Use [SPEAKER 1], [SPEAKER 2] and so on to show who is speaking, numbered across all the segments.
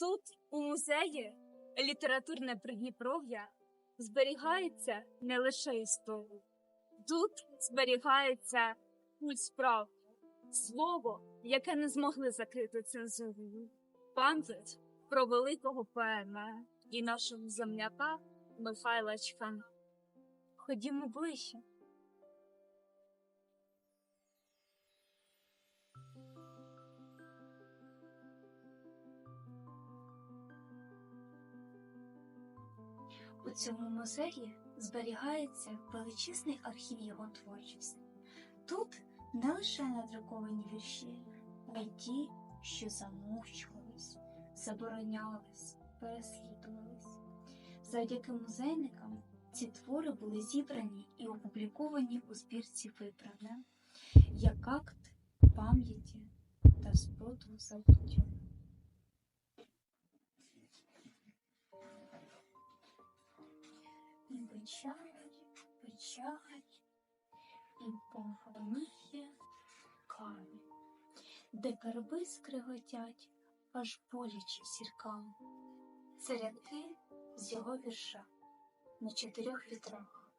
[SPEAKER 1] Тут, у музеї, літературне Придніпров'я зберігається не лише історія. Тут зберігається путь справ, слово, яке не змогли закрити цензурою, пам'ять про великого поема і нашого земляка Михайла Чхана. Ходімо ближче.
[SPEAKER 2] У цьому музеї зберігається величезний архів його творчості. Тут не лише надруковані вірші, а й ті, що замовчувались, заборонялись, переслідувались. Завдяки музейникам ці твори були зібрані і опубліковані у збірці Виправне як акт пам'яті та спротиву забуттю. І печаль, печаль, і погоніє камінь, де карби скриготять, аж боляче сіркам. Це рядки з його вірша на чотирьох вітрах.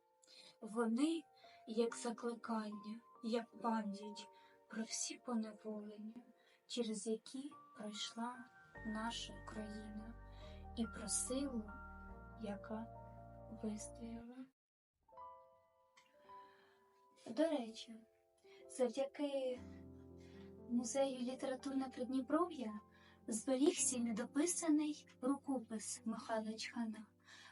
[SPEAKER 2] Вони, як закликання, як пам'ять про всі поневолення, через які пройшла наша Україна, і про силу, яка вистояла. До речі, завдяки музею літературне Придніпров'я зберігся недописаний рукопис Михайла Чхана,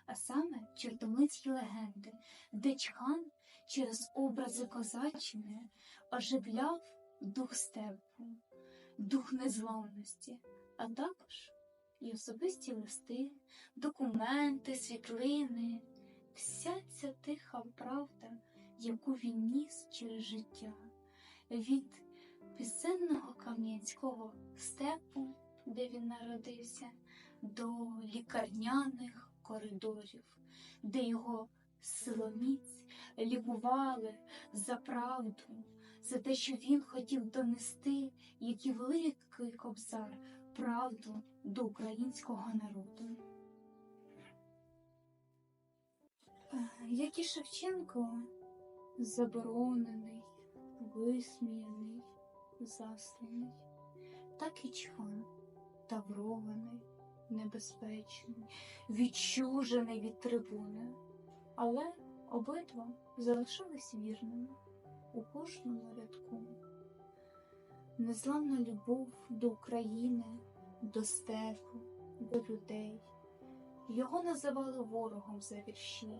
[SPEAKER 2] а саме Чортомлицькі легенди, де Чхан через образи козаччини оживляв дух степу, дух незламності, а також і особисті листи, документи, світлини, вся ця тиха правда, яку він ніс через життя, від пісенного кам'янського степу, де він народився, до лікарняних коридорів, де його силоміць лікували за правду, за те, що він хотів донести, як великий кобзар, правду до українського народу. Е, Як і Шевченко, заборонений, висміяний, засланий, так і Чхан, таврований, небезпечний, відчужений від трибуни, але обидва залишились вірними у кожному рядку. Незламна любов до України, до степу, до людей. Його називали ворогом за вірші,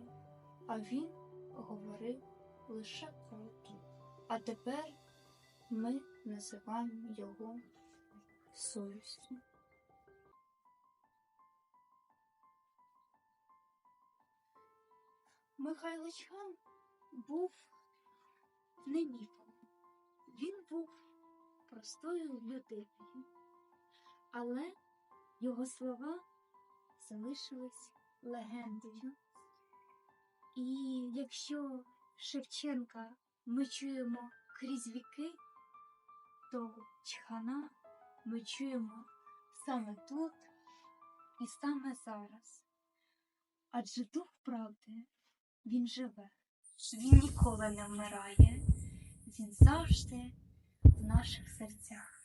[SPEAKER 2] а він говорив лише правду. А тепер ми називаємо його совістю. Михайло Чхан був не міфом. Він був простою людиною, але його слова залишились легендою. І якщо Шевченка ми чуємо крізь віки, то Чхана ми чуємо саме тут і саме зараз. Адже дух правди він живе, він ніколи не вмирає, він завжди наших серцях.